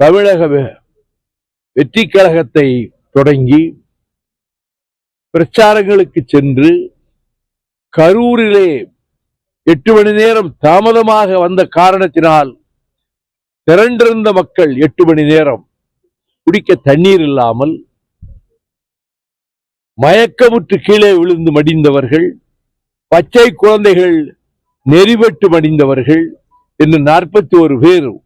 தமிழக வெற்றி கழகத்தை தொடங்கி பிரச்சாரங்களுக்கு சென்று கரூரிலே எட்டு மணி நேரம் தாமதமாக வந்த காரணத்தினால் திரண்டிருந்த மக்கள் எட்டு மணி நேரம் குடிக்க தண்ணீர் இல்லாமல் மயக்கமுற்று கீழே விழுந்து மடிந்தவர்கள் பச்சை குழந்தைகள் நெறிபட்டு மடிந்தவர்கள் என்று நாற்பத்தி ஒரு பேரும்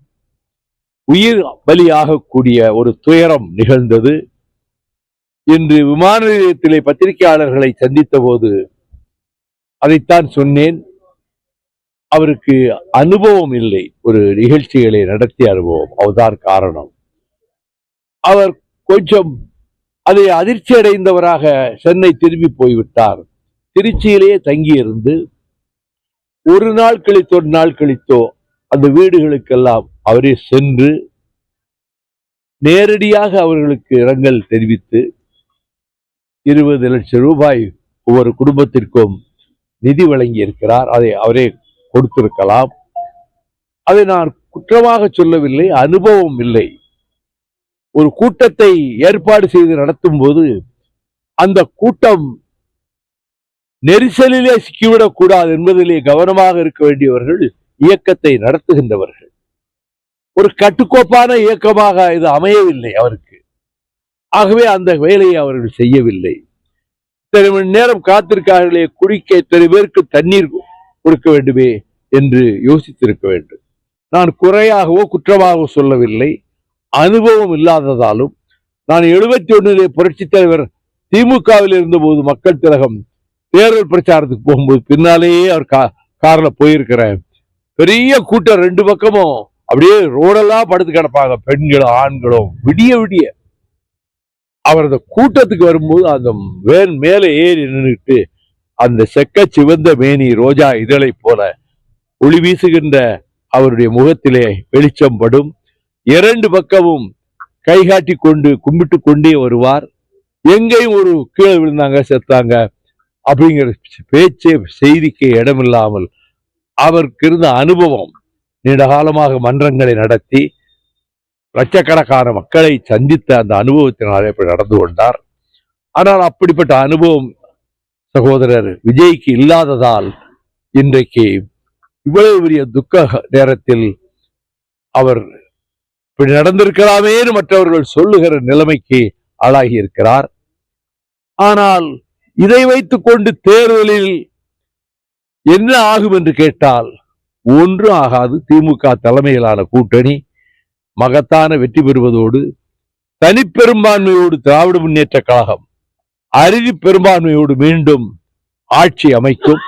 உயிர் பலியாகக்கூடிய ஒரு துயரம் நிகழ்ந்தது. இன்று விமான நிலையத்திலே பத்திரிகையாளர்களை சந்தித்த போது அதைத்தான் சொன்னேன். அவருக்கு அனுபவம் இல்லை. ஒரு நிகழ்ச்சிகளை நடத்திய அனுபவம். அவர்தான் காரணம். அவர் கொஞ்சம் அதை அதிர்ச்சி அடைந்தவராக சென்னை திரும்பி போய்விட்டார். திருச்சியிலேயே தங்கியிருந்து ஒரு நாள் கழித்தோ நாள் கழித்தோ அந்த வீடுகளுக்கெல்லாம் அவரே சென்று நேரடியாக அவர்களுக்கு இரங்கல் தெரிவித்து இருபது லட்சம் ரூபாய் ஒவ்வொரு குடும்பத்திற்கும் நிதி வழங்கி இருக்கிறார் அதை அவரே கொடுத்திருக்கலாம். அதை நான் குற்றமாக சொல்லவில்லை அனுபவம் இல்லை. ஒரு கூட்டத்தை ஏற்பாடு செய்து நடத்தும் போது அந்த கூட்டம் நெரிசலிலே சிக்கிவிடக் கூடாது என்பதிலே கவனமாக இருக்க வேண்டியவர்கள் இயக்கத்தை நடத்துகின்றவர்கள். ஒரு கட்டுக்கோப்பான இயக்கமாக இது அமையவில்லை அவருக்கு. ஆகவே அந்த வேலையை அவர்கள் செய்யவில்லை. இத்தனை மணி நேரம் காத்திருக்கார்களே குடிக்க இத்தனை பேருக்கு தண்ணீர் கொடுக்க வேண்டுமே என்று யோசித்திருக்க வேண்டும். நான் குறையாகவோ குற்றமாகவோ சொல்லவில்லை. அனுபவம் இல்லாததாலும் நான் எழுபத்தி ஒண்ணிலே புரட்சித் தலைவர் திமுகவில் இருந்தபோது மக்கள் திலகம் தேர்தல் பிரச்சாரத்துக்கு போகும்போது பின்னாலேயே அவர் கா கார்ல போயிருக்கிறேன் பெரிய கூட்டம் ரெண்டு பக்கமும் அப்படியே ரோடெல்லாம் படுத்து கிடப்பாங்க பெண்களும் ஆண்களும். விடிய விடிய அவர் அந்த கூட்டத்துக்கு வரும்போது அந்த வேன் மேலே ஏறி நின்றுட்டு அந்த செக்க சிவந்த மேனி ரோஜா இதழை போல ஒளி வீசுகின்ற அவருடைய முகத்திலே வெளிச்சம் படும். இரண்டு பக்கமும் கைகாட்டி கொண்டு கும்பிட்டு கொண்டே வருவார். எங்கேயும் ஒரு கீழே விழுந்தாங்க செத்தாங்க அப்படிங்கிற பேச்சே செய்திக்கு இடமில்லாமல் அவருக்கு இருந்த அனுபவம். நீண்ட காலமாக மன்றங்களை நடத்தி லட்சக்கணக்கான மக்களை சந்தித்த அந்த அனுபவத்தினாலே இப்படி நடந்து கொண்டார். ஆனால் அப்படிப்பட்ட அனுபவம் சகோதரர் விஜய்க்கு இல்லாததால் இன்றைக்கு இவ்வளவு பெரிய துக்க நேரத்தில் அவர் இப்படி நடந்திருக்கலாமேன்னு மற்றவர்கள் சொல்லுகிற நிலைமைக்கு ஆளாகி இருக்கிறார். ஆனால் இதை வைத்துக்கொண்டு தேர்தலில் என்ன ஆகும் என்று கேட்டால் ஒன்றும் ஆகாது திமுக தலைமையிலான கூட்டணி. மகத்தான வெற்றி பெறுவதோடு தனிப்பெரும்பான்மையோடு திராவிட முன்னேற்ற கழகம் அறுதி பெரும்பான்மையோடு மீண்டும் ஆட்சி அமைக்கும்.